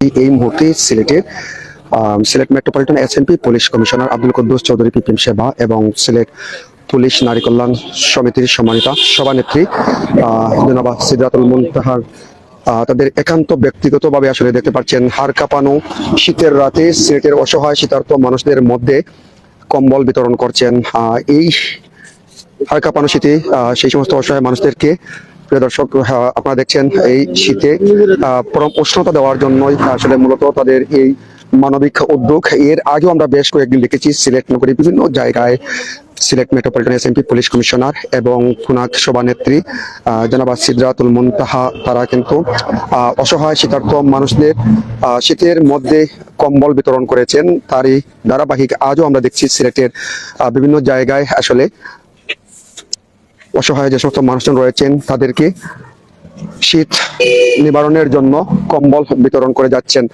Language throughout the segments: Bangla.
এই- মুহূর্তে সিলেটের Sylhet metropolitan SNP police commissioner Abdul Kuddus Chowdhury পিপিম সেবা এবং সিলেট পুলিশ নারী কল্যাণ সমিতির সম্মানিতা সভানেত্রী জনাবা সিদ্রাতুল মুনতাহার তাদের একান্ত ব্যক্তিগতভাবে আসলে দেখতে পাচ্ছেন হাড় কাঁপানো, শীতের রাতে সিলেটের অসহায় শীতার্থ মানুষদের মধ্যে কম্বল বিতরণ করছেন। এই হাড় কাঁপানো শীতে সেই সমস্ত অসহায় মানুষদেরকে প্রিয় দর্শক আহ, আপনারা দেখছেন এই শীতে পরম উষ্ণতা দেওয়ার জন্যই আসলে মূলত তাদের এই মানবিক উদ্যোগ। এর আগেও আমরা বেশ কয়েকদিন দেখেছি সিলেট নগরীর বিভিন্ন জায়গায় Sylhet metropolitan SMP police commissioner এবং ফুনাক সভানেত্রী আহ, জনাবা সিদ্রাতুল মুনতাহা তারা কিন্তু অসহায় শীতার্থ মানুষদের শীতের মধ্যে কম্বল বিতরণ করেছেন। তারই ধারাবাহিক আজও আমরা দেখছি সিলেটের বিভিন্ন জায়গায় আসলে অসহায় যে সমস্ত মানুষজন রয়েছেন, তাদেরকে শীত নিবারণের জন্য কম্বল বিতরণ করে যাচ্ছেন।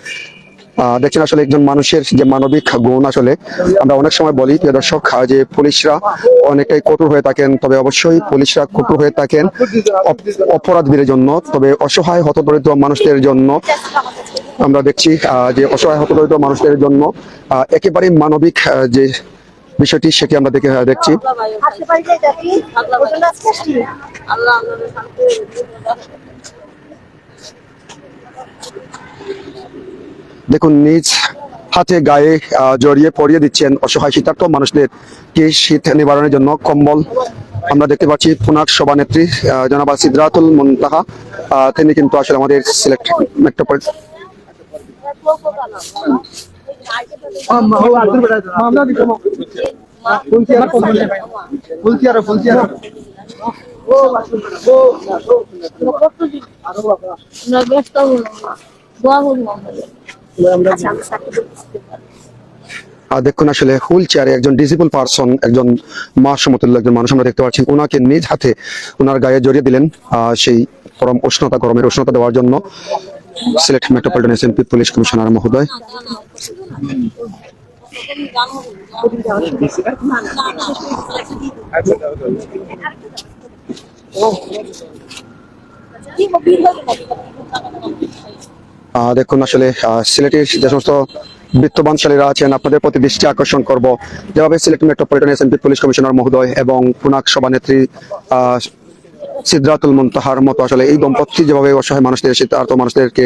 দেখছেন আসলে একজন মানুষের যে মানবিক গুণ আসলে, আমরা অনেক সময় বলি, প্রিয় দর্শক যে পুলিশরা অনেকটাই কঠোর হয়ে থাকেন, তবে অবশ্যই পুলিশরা কঠোর হয়ে থাকেন অপ- অপরাধীদের জন্য, তবে অসহায় হতদরিদ্র মানুষদের জন্য। আমরা দেখছি যে অসহায় হতদরিদ্র মানুষদের জন্য একেবারেই মানবিক যে বিষয়টি সেটি আমরা দেখে দেখছি। আসতে পারি যাই দেখি ওজন আজকে আসছি আল্লাহ আপনাদের শান্তি দেখুন, নিজ হাতে গায়ে জড়িয়ে পরিয়ে দিচ্ছেন অসহায় শীতার্থ মানুষদের কি শীত নিবারণের জন্য কম্বল? আমরা দেখতে পাচ্ছি পুনাক সভানেত্রী জনাবা সিদ্রাতুল মুনতাহা তিনি কিন্তু আসলে আমাদের সিলেক্ট মেট্রোপলিটন দেখুন আসলে হুইল চেয়ারে একজন ডিসেবল পারসন একজন মা সমতুল্য একজন মানুষ আমরা দেখতে পাচ্ছি। ওনাকে নিজ হাতে ওনার গায়ে জড়িয়ে দিলেন সেই পরম উষ্ণতা গরমের উষ্ণতা দেওয়ার জন্য। Sylhet metropolitan SMP police commissioner মহোদয়। দেখুন আসলে সিলেটের যে সমস্ত বিত্তবানশালীরা আছেন, আপনাদের প্রতি দৃষ্টি আকর্ষণ করব। যেভাবে Sylhet metropolitan SMP police commissioner মহোদয় এবং পুনাক সভানেত্রী আহ, সিদ্রাতুল মুনতাহার মতো আসলে এই দম্পতি যেভাবে অসহায় মানুষদের শীতার্থ মানুষদেরকে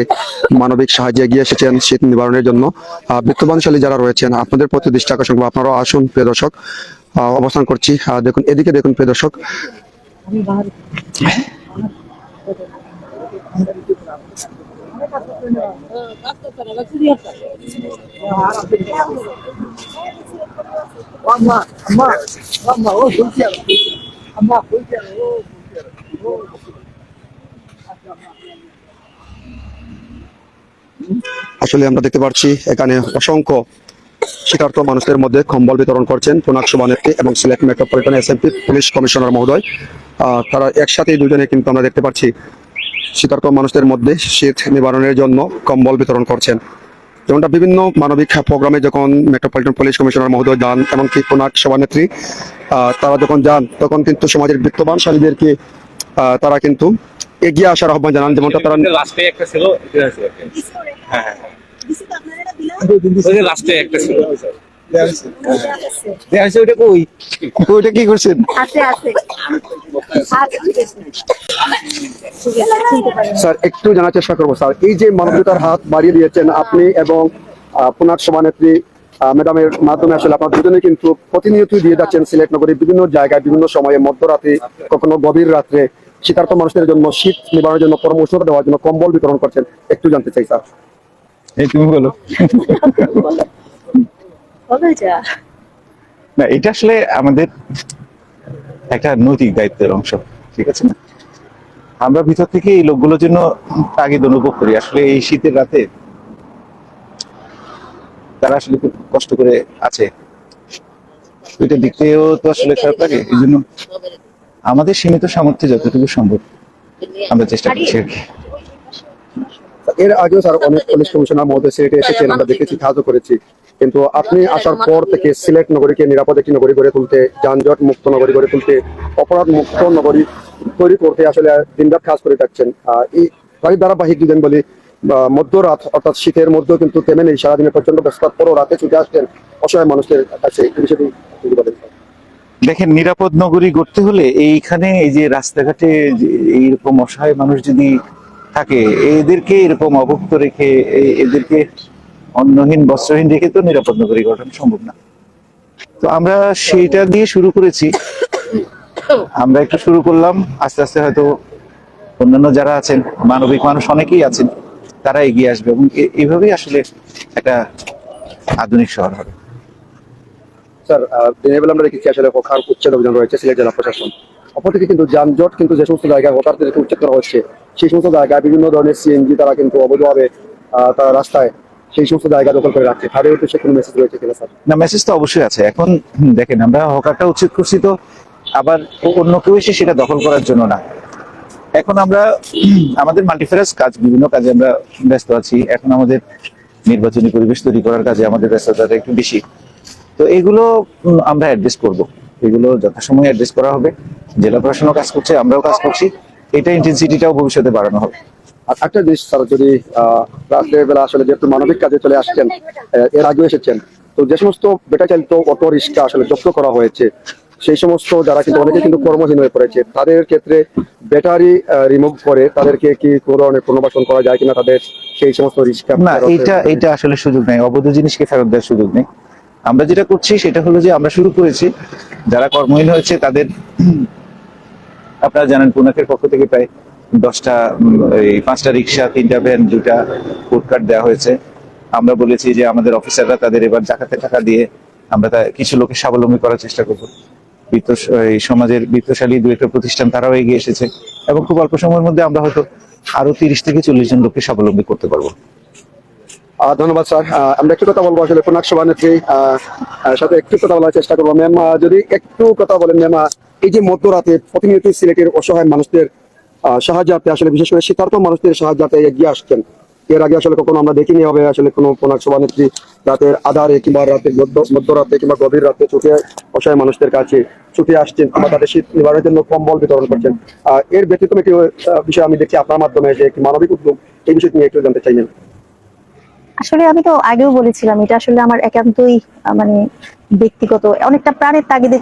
মানবিক সাহায্যে এগিয়ে এসেছেন শীত নিবারণের জন্য। বিত্তবানশালী যারা রয়েছেন আপনাদের প্রতি দৃষ্টি আকর্ষণ আপনারাও আসুন প্রিয় দর্শক। অবস্থান করছি। দেখুন এদিকে দেখুন প্রিয় দর্শক। আসলে আমরা দেখতে পাচ্ছি এখানে অসংখ্য শীতার্থ মানুষদের মধ্যে কম্বল বিতরণ করছেন পুনাক সভানেত্রী এবং Sylhet metropolitan SMP police commissioner মহোদয়। তারা একসাথে দুজনে কিন্তু আমরা দেখতে পাচ্ছি শীতার্থ মানুষদের মধ্যে শীত নিবারণের জন্য কম্বল বিতরণ করছেন। যেমনটা বিভিন্ন মানবিক প্রোগ্রামে যখন মেট্রোপলিটন পুলিশ কমিশনার মহোদয় যান এমনকি পুনাক সভানেত্রী তারা যখন যান তখন কিন্তু সমাজের বিত্তবানশালীদেরকে আহ, তারা কিন্তু এগিয়ে আসার আহ্বান জানান যেমনটা তারা লাস্টে একটা ছিল হ্যাঁ আপনারা লাস্টে একটা ছিল। ওইটা কি করছেন? স্যার একটু জানার চেষ্টা করব। স্যার এই যে মানবতার হাত বাড়িয়ে দিয়েছেন আপনি এবং পুনাক সভানেত্রী আহ, ম্যাডামের মাধ্যমে আসলে আপনার দুজনে কিন্তু প্রতিনিয়তই দিয়ে যাচ্ছেন সিলেট নগরীর বিভিন্ন জায়গায় বিভিন্ন সময়ে মধ্যরাতে কখনো গভীর রাত্রে। শীতার্থ মানুষদের জন্য শীত নিবারণের জন্য পরামর্শ দেওয়ার জন্য কম্বল বিতরণ করছেন। একটু জানতে চাই স্যার। এই তুমি বলো। না এটা আসলে আমাদের একটা নৈতিক দায়িত্বের অংশ ঠিক আছে না? আমরা ভিতর থেকে এই লোকগুলোর জন্য তাগিদ অনুভব করি। আসলে এই শীতের রাতে তারা আসলে খুব কষ্ট করে আছে। ওইটা দেখতেও তো আসলে খারাপ লাগে এই জন্য আমাদের সীমিত সামর্থ্যে যতটুকু সম্ভব আমরা চেষ্টা করছি। আর কি এর আগেও স্যার অনেক পুলিশ কমিশনার মহোদয় সিলেটে এসেছেন আমরা দেখেছি সাহায্য করেছি। কিন্তু আপনি আসার পর থেকে সিলেট নগরীকে নিরাপদ একটি নগরী গড়ে তুলতে যানজট মুক্ত নগরী গড়ে তুলতে অপরাধ মুক্ত নগরী তৈরি করতে আসলে দিনরাত কাজ করে থাকছেন এই তারই ধারাবাহিক যদি আমি বলি মধ্যরাত অর্থাৎ শীতের মধ্যেও কিন্তু তেমন এই সারাদিনে প্রচণ্ড ব্যস্ততার পরও রাতে ছুটে আসছেন অসহায় মানুষের কাছে। এই বিষয়টি বলেন। দেখেন, নিরাপদ নগরী গড়তে হলে এইখানে এই যে রাস্তাঘাটে এইরকম অসহায় মানুষ যদি থাকে, এদেরকে এরকম অভুক্ত রেখে এদেরকে অন্নহীন, বস্ত্রহীন রেখে তো নিরাপদ নগরী গঠন সম্ভব না। তো আমরা সেইটা দিয়ে শুরু করেছি। আমরা একটু শুরু করলাম। আস্তে আস্তে হয়তো অন্যান্য যারা আছেন, মানবিক মানুষ অনেকেই আছেন, তারা এগিয়ে আসবে এবং এইভাবেই আসলে একটা আধুনিক শহর হবে। স্যার দিনের বেলা আমরা দেখেছি আসলে হকার উচ্ছেদ অভিযান রয়েছে সিলেট জেলা প্রশাসন। অপরদিকে কিন্তু যানজট, কিন্তু যে সমস্ত জায়গায় হকারদেরকে উচ্ছেদ করা হচ্ছে, সেই সমস্ত জায়গায় বিভিন্ন ধরনের সিএনজি তারা কিন্তু অবৈধভাবে তারা রাস্তায় সেই সমস্ত জায়গা দখল করে রাখছে। তাদের উদ্দেশ্যে কোনো মেসেজ রয়েছে কিনা, স্যার? না মেসেজ তো অবশ্যই আছে। এখন দেখেন, আমরা হকারটা উচিত করছি তো, আবার অন্য কেউ এসে সেটা দখল করার জন্য না। এখন আমরা আমাদের মাল্টিফারাস কাজ, বিভিন্ন কাজে আমরা ব্যস্ত আছি। এখন আমাদের নির্বাচনী পরিবেশ তৈরি করার কাজে আমাদের ব্যস্ততাটা একটু বেশি। তো এগুলো আমরা অ্যাড্রেস করব। এগুলো যথাসময়ে অ্যাড্রেস করা হবে। জেলা প্রশাসনও কাজ করছে আমরাও কাজ করছি। এটা ইন্টেন্সিটিটাও ভবিষ্যতে বাড়ানো হবে। একটা জিনিস আহ, রাত্রের বেলা আসলে যেহেতু মানবিক কাজে চলে আসছেন এর আগেও এসেছেন তো যে সমস্ত বেটা চালিত অটো রিক্সা আসলে জব্দ করা হয়েছে সেই সমস্ত যারা কিন্তু অনেকে কিন্তু কর্মহীন হয়ে পড়েছে তাদের ক্ষেত্রে ব্যাটারি রিমুভ করে তাদেরকে কি কোনো ধরনের পুনর্বাসন করা যায় কিনা তাদের সেই সমস্ত রিক্সা না এইটা এটা আসলে সুযোগ নেই। অবৈধ জিনিসকে ফেরত দেওয়ার সুযোগ নেই। আমরা যেটা করছি সেটা হলো যে আমরা শুরু করেছি, যারা কর্মহীন হয়েছে তাদের আপনারা জানেন পুনাকের পক্ষ থেকে প্রায় দশটা এই পাঁচটা রিক্সা, তিনটা ভ্যান, দুটা কার্ড দেওয়া হয়েছে। আমরা বলেছি যে আমাদের অফিসাররা তাদের এবার জাকাতে টাকা দিয়ে আমরা কিছু লোকের স্বাবলম্বী করার চেষ্টা করব। বিত্ত, এই সমাজের বিত্তশালী দু একটা প্রতিষ্ঠান তারাও এগিয়ে এসেছে এবং খুব অল্প সময়ের মধ্যে আমরা হয়তো আরও তিরিশ থেকে চল্লিশ জন লোককে স্বাবলম্বী করতে পারব। ধন্যবাদ স্যার। আমরা একটু কথা বলব আসলে পুনাক সভানেত্রী আহ, আহ, সাথে একটু কথা বলার চেষ্টা করব। ম্যাম যদি একটু কথা বলেন ম্যাম এই যে মধ্যরাতে প্রতিনিয়ত সিলেটের অসহায় মানুষদের সাহায্যার্থে আসলে বিশেষ করে শীতার্থ মানুষদের সাহায্যার্থে এগিয়ে আসছেন এর আগে আসলে কখনো আমরা দেখিনি হবে আসলে কোনো পুনাক সভানেত্রী রাতের আধারে কিংবা রাতে মধ্য মধ্যরাতে কিংবা গভীর রাতে ছুটে অসহায় মানুষদের কাছে ছুটে আসছেন কিংবা তাদের শীত নিবারণের জন্য কম্বল বিতরণ করছেন। এর ব্যতিক্রম একটি বিষয় আমি দেখছি আপনার মাধ্যমে যে একটি মানবিক উদ্যোগ এই বিষয়টি নিয়ে একটু জানতে চাইলেন আসলে আমি তো আগেও বলেছিলাম, এটা আসলে আমার একান্তই মানে ব্যক্তিগত, অনেকটা প্রাণের তাগিদে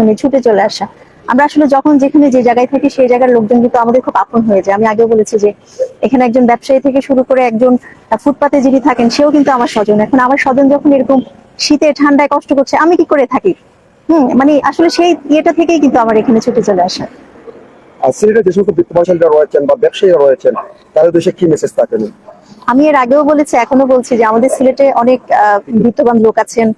মানে ছুটে চলে আসা। আমরা আসলে যখন যেখানে যে জায়গায় থাকি সেই জায়গার লোকজন কিন্তু আমাদের খুব আপন হয়ে যায়। আমি আগেও বলেছি যে, এখানে একজন ব্যবসায়ী থেকে শুরু করে একজন ফুটপাতে যিনি থাকেন, সেও কিন্তু আমার স্বজন। এখন আমার স্বজন যখন এরকম শীতে, ঠান্ডায় কষ্ট করছে, আমি কি করে থাকি? হম মানে আসলে সেই ইয়েটা থেকেই কিন্তু আমার এখানে ছুটে চলে আসা। আর সিলেটে যে সমস্ত বিত্তবাসীরা রয়েছেন বা ব্যবসায়ীরা রয়েছেন, তাদের উদ্দেশ্যে কি মেসেজ থাকেন আমি এর আগেও বলেছি এখনও বলছি যে আমাদের সিলেটে অনেক বিত্তবান লোক আছেন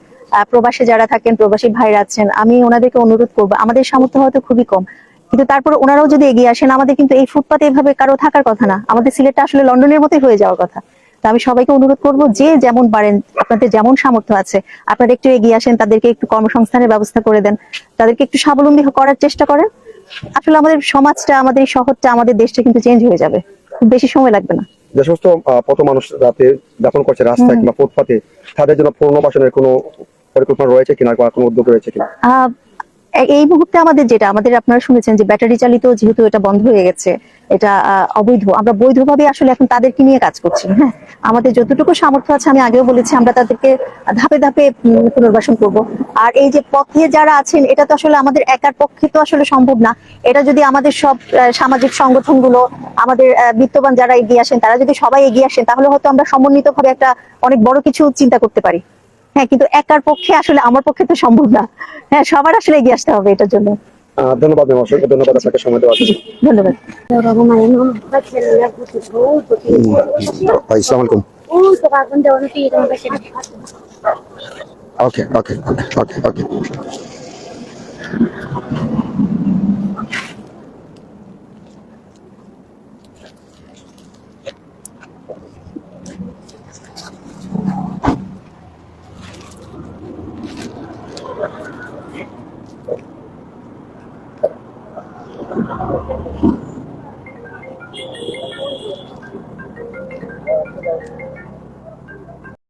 প্রবাসে যারা থাকেন, প্রবাসী ভাইরা আছেন, আমি ওনাদেরকে অনুরোধ করব, আমাদের সামর্থ্য হয়তো খুবই কম। কিন্তু তারপরে ওনারাও যদি এগিয়ে আসেন, আমাদের কিন্তু এই ফুটপাতে এভাবে কারও থাকার কথা না। আমাদের সিলেটটা আসলে লন্ডনের মতোই হয়ে যাওয়ার কথা। তো আমি সবাইকে অনুরোধ করব, যে যেমন পারেন, আপনাদের যেমন সামর্থ্য আছে, আপনারা একটু এগিয়ে আসেন, তাদেরকে একটু কর্মসংস্থানের ব্যবস্থা করে দেন, তাদেরকে একটু স্বাবলম্বী করার চেষ্টা করেন। আসলে আমাদের সমাজটা, আমাদের শহরটা, আমাদের দেশটা কিন্তু চেঞ্জ হয়ে যাবে। খুব বেশি সময় লাগবে না। যে সমস্ত পথ মানুষ রাতে যাপন করছে রাস্তায় কিংবা ফুটপাতে তাদের জন্য পুনর্বাসনের কোনো পরিকল্পনা রয়েছে কিনা বা কোনো উদ্যোগ রয়েছে কিনা? এই মুহূর্তে আমাদের যেটা, আমাদের আপনারা শুনেছেন যে ব্যাটারি চালিত যেহেতু এটা বন্ধ হয়ে গেছে, এটা অবৈধ। আমরা বৈধভাবে আসলে এখন তাদেরকে নিয়ে কাজ করছি। হ্যাঁ আমাদের যতটুকু সামর্থ্য আছে আমি আগেও বলেছি, আমরা তাদেরকে ধাপে ধাপে পুনর্বাসন করব। আর এই যে পথে যারা আছেন, এটা তো আসলে আমাদের একার পক্ষে তো আসলে সম্ভব না। এটা যদি আমাদের সব সামাজিক সংগঠনগুলো, আমাদের বিত্তবান যারা এগিয়ে আসেন, তারা যদি সবাই এগিয়ে আসেন, তাহলে হয়তো আমরা সমন্বিতভাবে একটা অনেক বড় কিছু চিন্তা করতে পারি। হ্যাঁ কিন্তু একার পক্ষে আসলে আমার পক্ষে তো সম্ভব না। হ্যাঁ সবার আসলে এগিয়ে আসতে হবে এটার জন্য। আহ, ধন্যবাদ ম্যাম অসংখ্য ধন্যবাদ আপনাকে সময় দেওয়ার জন্য। ধন্যবাদ। ভাই আলাইকুম. ওকে ওকে ওকে ওকে।